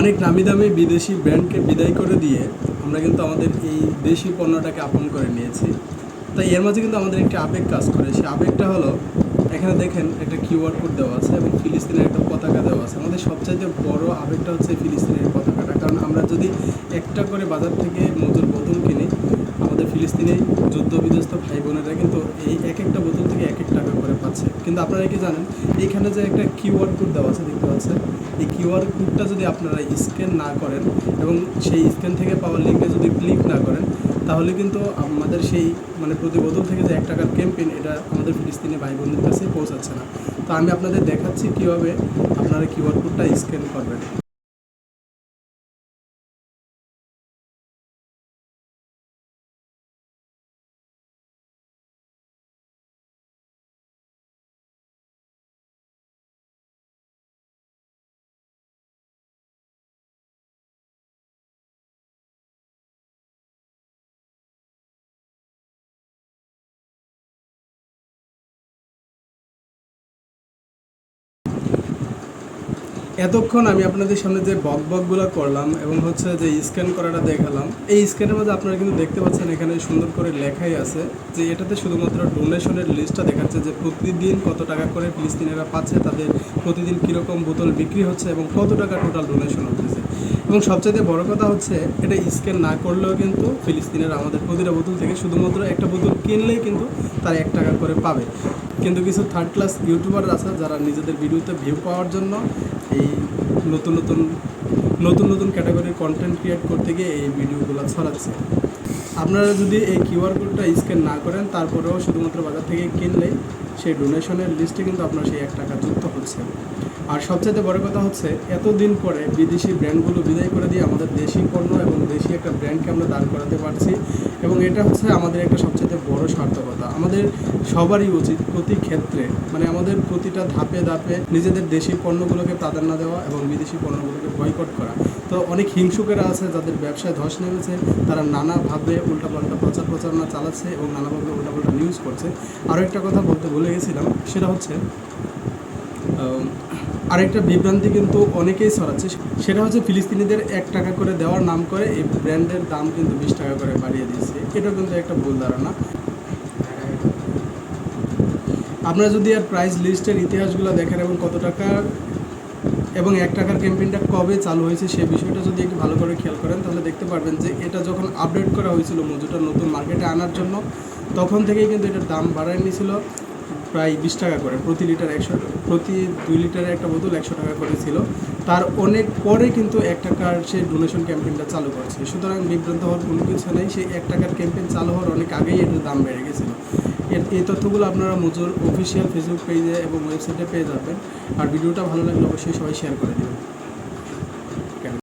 অনেক নামি দামি বিদেশি ব্র্যান্ডকে বিদায় করে দিয়ে আমরা কিন্তু আমাদের এই দেশি পণ্যটাকে আপন করে নিয়েছি। তাই এর মাঝে কিন্তু আমাদের একটি আবেগ কাজ করে। সেই আবেগটা হলো, এখানে দেখেন একটা কিউআর কোড দেওয়া আছে এবং ফিলিস্তিনের একটা পতাকা দেওয়া আছে। আমাদের সবচাইতে বড় আবেগটা হচ্ছে ফিলিস্তিনের পতাকাটা। কারণ আমরা যদি একটা করে বাজার থেকে মজুর বোতল কিনি, আমাদের ফিলিস্তিনে যুদ্ধ বিধ্বস্ত ভাই বোনেরা কিন্তু এই এক একটা বোতল থেকে এক এক টাকা করে পাচ্ছে। কিন্তু আপনারা কি জানেন? এইখানে যে একটা কিউআর কোড দেওয়া আছে, দেখতে পাচ্ছেন? এই কিউআর কোডটা যদি আপনারা স্ক্যান না করেন এবং সেই স্ক্যান থেকে পাওয়ার লিঙ্কে যদি ক্লিক না করেন, তাহলে কিন্তু আমাদের সেই মানে প্রতি বোতল থেকে যে এক টাকার ক্যাম্পেইন, এটা আমাদের ফিলিস্তিনি ভাই বোনদের কাছে পৌঁছাচ্ছে না। তো আমি আপনাদের দেখাচ্ছি কীভাবে আপনারা কিউআর কোডটা স্ক্যান করবেন। এতক্ষণ আমি আপনাদের সামনে যে বক বকগুলো করলাম এবং হচ্ছে যে স্ক্যান করাটা দেখালাম, এই স্ক্যানের মধ্যে আপনারা কিন্তু দেখতে পাচ্ছেন এখানে সুন্দর করে লেখাই আছে যে এটাতে শুধুমাত্র ডোনেশনের লিস্টটা দেখাচ্ছে যে প্রতিদিন কত টাকা করে ফিলিস্তিনিরা পাচ্ছে, তাদের প্রতিদিন কীরকম বোতল বিক্রি হচ্ছে এবং কত টাকা টোটাল ডোনেশন হচ্ছে। এবং সবচাইতে বড় কথা হচ্ছে, এটা স্ক্যান না করলেও কিন্তু ফিলিস্তিনের আমাদের প্রতিটা বোতল থেকে শুধুমাত্র একটা বোতল কিনলেই কিন্তু তারা এক টাকা করে পাবে। কিন্তু কিছু থার্ড ক্লাস ইউটিউবার আছে যারা নিজেদের ভিডিওতে ভিউ পাওয়ার জন্য এই নতুন নতুন নতুন নতুন ক্যাটাগরির কন্টেন্ট ক্রিয়েট করতে গিয়ে এই ভিডিওগুলো ছড়াচ্ছে। আপনারা যদি এই কিউআর কোডটা স্ক্যান না করেন, তারপরেও শুধুমাত্র বাজার থেকে কিনলেই সেই ডোনেশনের লিস্টে কিন্তু আপনার সেই এক টাকা যুক্ত হচ্ছে। আর সবচেয়ে বড় কথা হচ্ছে, এতদিন পরে বিদেশি ব্র্যান্ডগুলো বিদায় করে দিয়ে আমাদের দেশি পণ্য এবং দেশি একটা ব্র্যান্ডকে আমরা দাঁড় করাতে পারছি এবং এটা হচ্ছে আমাদের একটা সবচেয়ে বড় সার্থকতা। আমাদের সবারই উচিত প্রতি ক্ষেত্রে মানে আমাদের প্রতিটা ধাপে ধাপে নিজেদের দেশি পণ্যগুলোকে প্রাধান্য দেওয়া এবং বিদেশি পণ্যগুলোকে বয়কট করা। তো অনেক হিংসুকেরা আছে যাদের ব্যবসায় ধস নেমেছে, তারা নানাভাবে উল্টাপাল্টা প্রচার প্রচারণা চালাচ্ছে এবং নানাভাবে উল্টাপাল্টা নিউজ করছে। আরও একটা কথা বলতে ভুলে গেছিলাম সেটা হচ্ছে আরেকটা বিভ্রান্তি কিন্তু অনেকেই ছড়াচ্ছে। সেটা হচ্ছে ফিলিস্তিনিদের এক টাকা করে দেওয়ার নাম করে এই ব্র্যান্ডের দাম কিন্তু বিশ টাকা করে বাড়িয়ে দিয়েছে। এটা কিন্তু একটা ভুল ধারণা। আপনারা যদি আর প্রাইস লিস্টের ইতিহাসগুলো দেখেন এবং কত টাকার এবং এক টাকার ক্যাম্পেইনটা কবে চালু হয়েছে সে বিষয়টা যদি একটু ভালো করে খেয়াল করেন, তাহলে দেখতে পারবেন যে এটা যখন আপডেট করা হয়েছিল মজুটা নতুন মার্কেটে আনার জন্য, তখন থেকেই কিন্তু এটার দাম বাড়ায় নিয়েছিল। প্রায় বিশ টাকা করে প্রতি লিটার একশো প্রতি দুই লিটারে একটা বোতল একশো টাকা করে ছিল। তার অনেক পরে কিন্তু এক টাকার সে ডোনেশন ক্যাম্পেইনটা চালু করছে। সুতরাং বিভ্রান্ত হওয়ার কোনো কিছু নেই। সেই এক টাকার ক্যাম্পেইন চালু হওয়ার অনেক আগেই এটার দাম বেড়ে গেছিল। এর এই তথ্যগুলো আপনারা মজুর অফিসিয়াল ফেসবুক পেজে এবং ওয়েবসাইটে পেয়ে যাবেন। আর ভিডিওটা ভালো লাগলে অবশ্যই সবাই শেয়ার করে দেবেন।